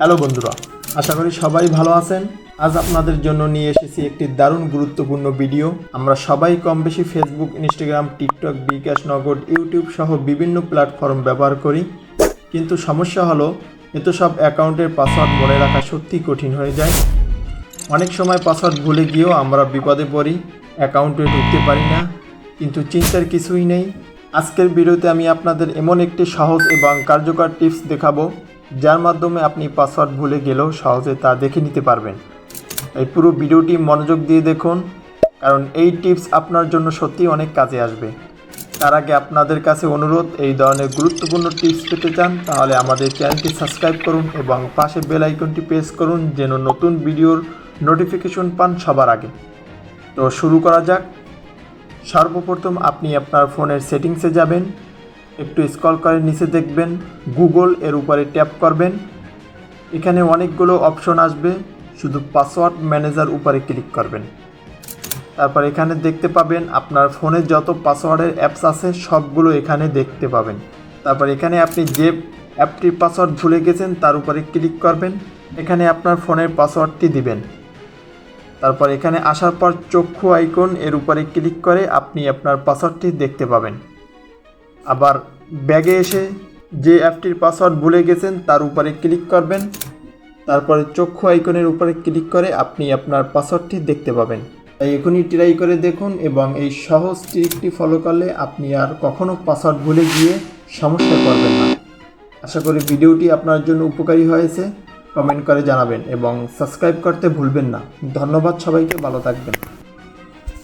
Hello বন্ধুরা, আশা করি সবাই ভালো আছেন। আজ আপনাদের জন্য নিয়ে এসেছি একটি দারুণ গুরুত্বপূর্ণ ভিডিও। আমরা সবাই কম বেশি ফেসবুক ইনস্টাগ্রাম টিকটক বিকাশ নগদ ইউটিউব সহ বিভিন্ন প্ল্যাটফর্ম ব্যবহার করি। কিন্তু সমস্যা হলো এত সব অ্যাকাউন্টের পাসওয়ার্ড মনে রাখা সত্যি কঠিন হয়ে যায়। অনেক সময় পাসওয়ার্ড ভুলে গিয়েও আমরা বিপদে পড়ি, অ্যাকাউন্টে ঢুকতে পারি না। কিন্তু চিন্তার কিছুই নেই। আজকের ভিডিওতে আমি আপনাদের এমন একটি সহজ এবং কার্যকর টিপস দেখাবো যার মাধ্যমে আপনি পাসওয়ার্ড ভুলে গেলেও সহজে তা দেখে নিতে পারবেন। এই পুরো ভিডিওটি মনোযোগ দিয়ে দেখুন, কারণ এই টিপস আপনার জন্য সত্যিই অনেক কাজে আসবে। তার আগে আপনাদের কাছে অনুরোধ, এই ধরনের গুরুত্বপূর্ণ টিপস পেতে চান, তাহলে আমাদের চ্যানেলটি সাবস্ক্রাইব করুন এবং পাশে বেল আইকনটি প্রেস করুন যেন নতুন ভিডিওর নোটিফিকেশন পান সবার আগে। তো শুরু করা যাক। সর্বপ্রথম আপনি আপনার ফোনের সেটিংসে যাবেন। একটু স্ক্রল করে নিচে দেখবেন, গুগল এর উপরে ট্যাপ করবেন। এখানে অনেকগুলো অপশন আসবে, শুধু পাসওয়ার্ড ম্যানেজার উপরে ক্লিক করবেন। তারপর এখানে দেখতে পাবেন আপনার ফোনে যত পাসওয়ার্ডের অ্যাপস আছে, সবগুলো এখানে দেখতে পাবেন। তারপর এখানে আপনি যে অ্যাপটির পাসওয়ার্ড ভুলে গেছেন, তার উপরে ক্লিক করবেন। এখানে আপনার ফোনের পাসওয়ার্ডটি দিবেন। তারপর এখানে আসার পর চক্ষু আইকন এর উপরে ক্লিক করে আপনি আপনার পাসওয়ার্ডটি দেখতে পাবেন। আবার ব্যাগে এসে যে অ্যাপটির পাসওয়ার্ড ভুলে গেছেন, তার উপরে ক্লিক করবেন। তারপরে চক্ষু আইকনের উপরে ক্লিক করে আপনি আপনার পাসওয়ার্ডটি দেখতে পাবেন। তাই এখনই ট্রাই করে দেখুন এবং এই সহজ ট্রিকটি ফলো করলে আপনি আর কখনো পাসওয়ার্ড ভুলে গিয়ে সমস্যা করবেন না। আশা করি ভিডিওটি আপনার জন্য উপকারী হয়েছে। কমেন্ট করে জানাবেন এবং সাবস্ক্রাইব করতে ভুলবেন না। ধন্যবাদ সবাইকে, ভালো থাকবেন।